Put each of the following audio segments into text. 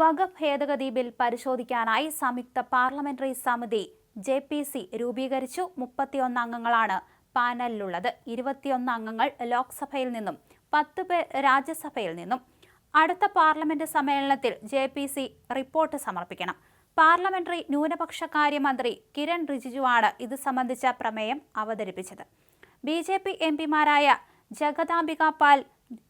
വഖഫ് ഭേദഗതി ബിൽ പരിശോധിക്കാനായി സംയുക്ത പാർലമെന്ററി സമിതി ജെ പി സി രൂപീകരിച്ചു. മുപ്പത്തിയൊന്ന് അംഗങ്ങളാണ് പാനലിലുള്ളത്. ഇരുപത്തിയൊന്ന് അംഗങ്ങൾ ലോക്സഭയിൽ നിന്നും പത്ത് പേർ രാജ്യസഭയിൽ നിന്നും. അടുത്ത പാർലമെന്റ് സമ്മേളനത്തിൽ ജെ പി സി റിപ്പോർട്ട് സമർപ്പിക്കണം. പാർലമെന്ററി ന്യൂനപക്ഷകാര്യ മന്ത്രി കിരൺ റിജിജുവാണ് ഇത് സംബന്ധിച്ച പ്രമേയം അവതരിപ്പിച്ചത്. ബി ജെ പി എം പിമാരായ ജഗദാംബിക പാൽ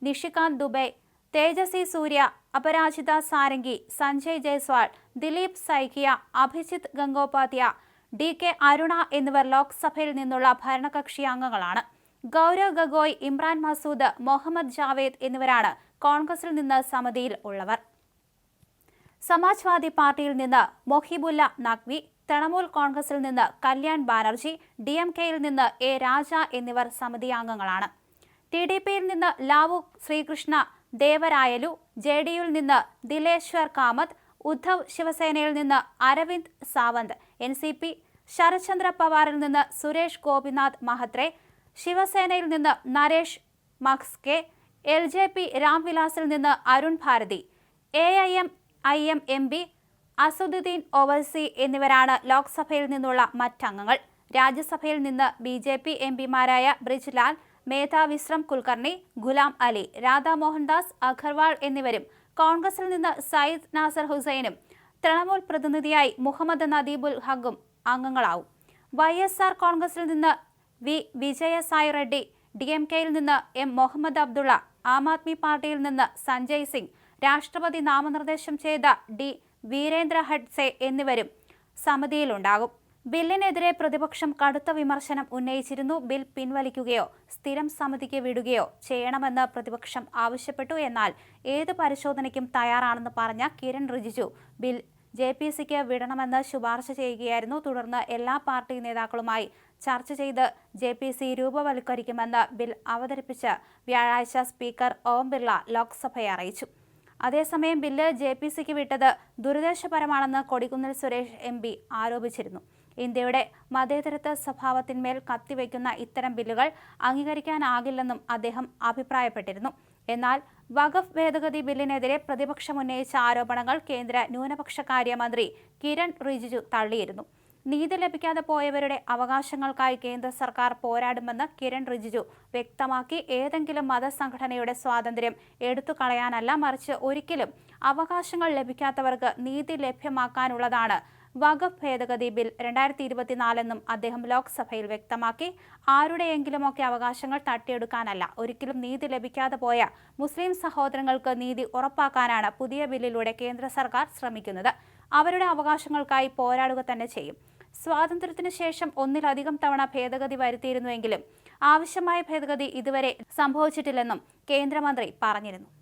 നിഷികാന്ത് ദുബെ തേജസ്വി സൂര്യ അപരാജിത സാരംഗി സഞ്ജയ് ജയ്സ്വാൾ ദിലീപ് സൈക്കിയ അഭിജിത്ത് ഗംഗോപാധ്യ ഡി കെ അരുണ എന്നിവർ ലോക്സഭയിൽ നിന്നുള്ള ഭരണകക്ഷി അംഗങ്ങളാണ്. ഗൗരവ് ഗഗോയ് ഇമ്രാൻ മസൂദ് മുഹമ്മദ് ജാവേദ് എന്നിവരാണ് കോൺഗ്രസിൽ നിന്ന് സമിതിയിൽ ഉള്ളവർ. സമാജ്വാദി പാർട്ടിയിൽ നിന്ന് മൊഹിബുല്ല നഖ്വി തൃണമൂൽ കോൺഗ്രസിൽ നിന്ന് കല്യാൺ ബാനർജി ഡി എം കെയിൽ നിന്ന് എ രാജ എന്നിവർ സമിതി അംഗങ്ങളാണ്. ടി ഡി പിയിൽ നിന്ന് ലാവു ശ്രീകൃഷ്ണ ദേവരായലു ജെ ഡിയിൽ നിന്ന് ദിലേശ്വർ കാമത്ത് ഉദ്ധവ് ശിവസേനയിൽ നിന്ന് Arvind Sawant N C P Sharadchandra പവാറിൽ നിന്ന് സുരേഷ് ഗോപിനാഥ് മഹത്രെ ശിവസേനയിൽ നിന്ന് Naresh Mhaske L J P രാംവിലാസിൽ നിന്ന് Arun Bharti A I M I M M P Asaduddin Owaisi എന്നിവരാണ് ലോക്സഭയിൽ നിന്നുള്ള മറ്റംഗങ്ങൾ. രാജ്യസഭയിൽ നിന്ന് ബി ജെ പി എം പിമാരായ ബ്രിജ്ലാൽ മേധാ വിശ്രം കുൽക്കർണി ഗുലാം അലി രാധാ മോഹൻദാസ് അഗർവാൾ എന്നിവരും കോൺഗ്രസിൽ നിന്ന് സയ്യിദ് നാസർ ഹുസൈനും തൃണമൂൽ പ്രതിനിധിയായി മുഹമ്മദ് നദീബുൽ ഹഖും അംഗങ്ങളാവും. വൈ എസ് ആർ കോൺഗ്രസിൽ നിന്ന് V Vijayasai Reddy D M കെയിൽ നിന്ന് എം മുഹമ്മദ് അബ്ദുള്ള ആം ആദ്മി പാർട്ടിയിൽ നിന്ന് സഞ്ജയ് സിംഗ് രാഷ്ട്രപതി നാമനിർദ്ദേശം ചെയ്ത ഡി വീരേന്ദ്ര ഹഡ്സെ എന്നിവരും സമിതിയിലുണ്ടാകും. ബില്ലിനെതിരെ പ്രതിപക്ഷം കടുത്ത വിമർശനം ഉന്നയിച്ചിരുന്നു. ബിൽ പിൻവലിക്കുകയോ സ്ഥിരം സമിതിക്ക് വിടുകയോ ചെയ്യണമെന്ന് പ്രതിപക്ഷം ആവശ്യപ്പെട്ടു. എന്നാൽ ഏത് പരിശോധനയ്ക്കും തയ്യാറാണെന്ന് പറഞ്ഞ Kiran Rijiju bill J P സിക്ക് വിടണമെന്ന് ശുപാർശ ചെയ്യുകയായിരുന്നു. തുടർന്ന് എല്ലാ പാർട്ടി നേതാക്കളുമായി ചർച്ച ചെയ്ത് ജെ പി സി രൂപവൽക്കരിക്കുമെന്ന് ബിൽ അവതരിപ്പിച്ച് വ്യാഴാഴ്ച സ്പീക്കർ ഓം ബിർള ലോക്സഭയെ അറിയിച്ചു. അതേസമയം ബില്ല് ജെ പി സിക്ക് വിട്ടത് ദുരുദ്ദേശപരമാണെന്ന് കൊടിക്കുന്നിൽ സുരേഷ് എം ആരോപിച്ചിരുന്നു. ഇന്ത്യയുടെ മതേതരത്വ സ്വഭാവത്തിന്മേൽ കത്തിവെക്കുന്ന ഇത്തരം ബില്ലുകൾ അംഗീകരിക്കാനാകില്ലെന്നും അദ്ദേഹം അഭിപ്രായപ്പെട്ടിരുന്നു. എന്നാൽ വഖഫ് ഭേദഗതി ബില്ലിനെതിരെ പ്രതിപക്ഷം ഉന്നയിച്ച ആരോപണങ്ങൾ കേന്ദ്ര ന്യൂനപക്ഷ കാര്യമന്ത്രി കിരൺ റിജിജു തള്ളിയിരുന്നു. നീതി ലഭിക്കാതെ പോയവരുടെ അവകാശങ്ങൾക്കായി കേന്ദ്ര സർക്കാർ പോരാടുമെന്ന് കിരൺ റിജിജു വ്യക്തമാക്കി ഏതെങ്കിലും മതസംഘടനയുടെ സ്വാതന്ത്ര്യം എടുത്തു കളയാനല്ല മറിച്ച് ഒരിക്കലും അവകാശങ്ങൾ ലഭിക്കാത്തവർക്ക് നീതി ലഭ്യമാക്കാനുള്ളതാണ് വഖഫ് ഭേദഗതി ബിൽ രണ്ടായിരത്തി ഇരുപത്തിനാലെന്നും അദ്ദേഹം ലോക്സഭയിൽ വ്യക്തമാക്കി. ആരുടെയെങ്കിലുമൊക്കെ അവകാശങ്ങൾ തട്ടിയെടുക്കാനല്ല ഒരിക്കലും നീതി ലഭിക്കാതെ പോയ മുസ്ലിം സഹോദരങ്ങൾക്ക് നീതി ഉറപ്പാക്കാനാണ് പുതിയ ബില്ലിലൂടെ കേന്ദ്ര സർക്കാർ ശ്രമിക്കുന്നത്. അവരുടെ അവകാശങ്ങൾക്കായി പോരാടുക തന്നെ ചെയ്യും. സ്വാതന്ത്ര്യത്തിന് ശേഷം ഒന്നിലധികം തവണ ഭേദഗതി വരുത്തിയിരുന്നുവെങ്കിലും ആവശ്യമായ ഭേദഗതി ഇതുവരെ സംഭവിച്ചിട്ടില്ലെന്നും കേന്ദ്രമന്ത്രി പറഞ്ഞിരുന്നു.